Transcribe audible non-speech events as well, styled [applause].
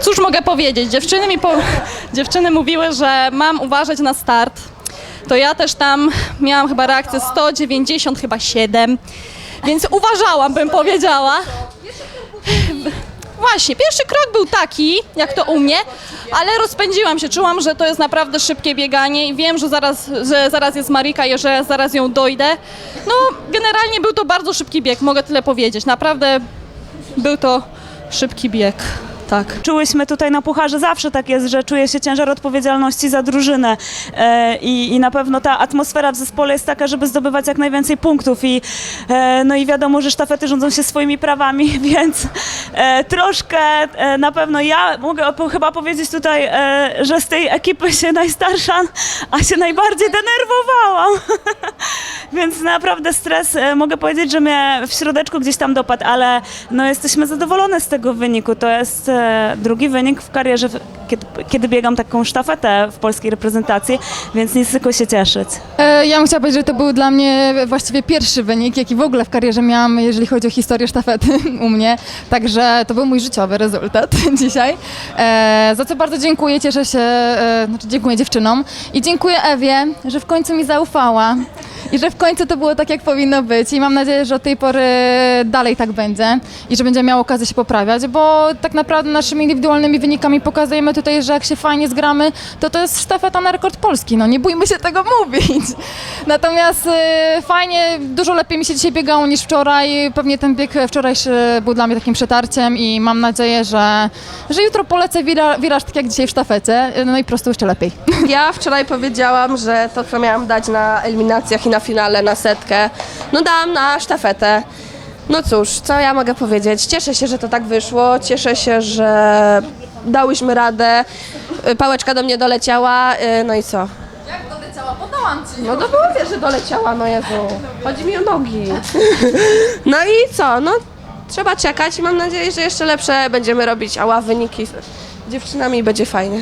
Cóż mogę powiedzieć? Dziewczyny mi po... Dziewczyny mówiły, że mam uważać na start. To ja też tam miałam chyba reakcję 190, chyba 7. Więc uważałam, bym powiedziała. Właśnie, pierwszy krok był taki, jak to u mnie, ale rozpędziłam się, czułam, że to jest naprawdę szybkie bieganie i wiem, że zaraz, że zaraz jest Marika i że zaraz ją dojdę. No, generalnie był to bardzo szybki bieg, mogę tyle powiedzieć. Naprawdę był to szybki bieg, tak. Czułyśmy tutaj na Pucharze, zawsze tak jest, że czuje się ciężar odpowiedzialności za drużynę e, i, i na pewno ta atmosfera w zespole jest taka, żeby zdobywać jak najwięcej punktów i e, no i wiadomo, że sztafety rządzą się swoimi prawami, [laughs] więc e, troszkę e, na pewno ja mogę chyba powiedzieć tutaj, e, że z tej ekipy się najstarsza, a się najbardziej denerwowałam. Więc naprawdę stres, e, mogę powiedzieć, że mnie w środeczku gdzieś tam dopadł, ale no jesteśmy zadowolone z tego wyniku. To jest e, drugi wynik w karierze, kiedy, kiedy biegam taką sztafetę w polskiej reprezentacji, więc nic tylko się cieszyć. E, Ja bym chciała powiedzieć, że to był dla mnie właściwie pierwszy wynik, jaki w ogóle w karierze miałam, jeżeli chodzi o historię sztafety [laughs] u mnie. Także to był mój życiowy rezultat [laughs] dzisiaj. Za co bardzo dziękuję, cieszę się, znaczy dziękuję dziewczynom i dziękuję Ewie, że w końcu mi zaufała. I że w końcu to było tak, jak powinno być. I mam nadzieję, że od tej pory dalej tak będzie i że będziemy miał okazję się poprawiać, bo tak naprawdę naszymi indywidualnymi wynikami pokazujemy tutaj, że jak się fajnie zgramy, to to jest sztafeta na rekord Polski. No nie bójmy się tego mówić. Natomiast y, fajnie, dużo lepiej mi się dzisiaj biegało niż wczoraj. Pewnie ten bieg wczorajszy był dla mnie takim przetarciem i mam nadzieję, że, że jutro polecę wira, wiraż tak jak dzisiaj w sztafecie. No i po prostu jeszcze lepiej. Ja wczoraj powiedziałam, że to, co miałam dać na eliminacjach na finale, na setkę, no dałam na sztafetę. No cóż, co ja mogę powiedzieć? Cieszę się, że to tak wyszło. Cieszę się, że dałyśmy radę. Y, Pałeczka do mnie doleciała. y, No i co? Jak doleciała? Podałam ci. No to było wiesz, że doleciała, no Jezu. Chodzi mi o nogi. [laughs] No i co? No trzeba czekać i mam nadzieję, że jeszcze lepsze będziemy robić ała wyniki z dziewczynami i będzie fajnie.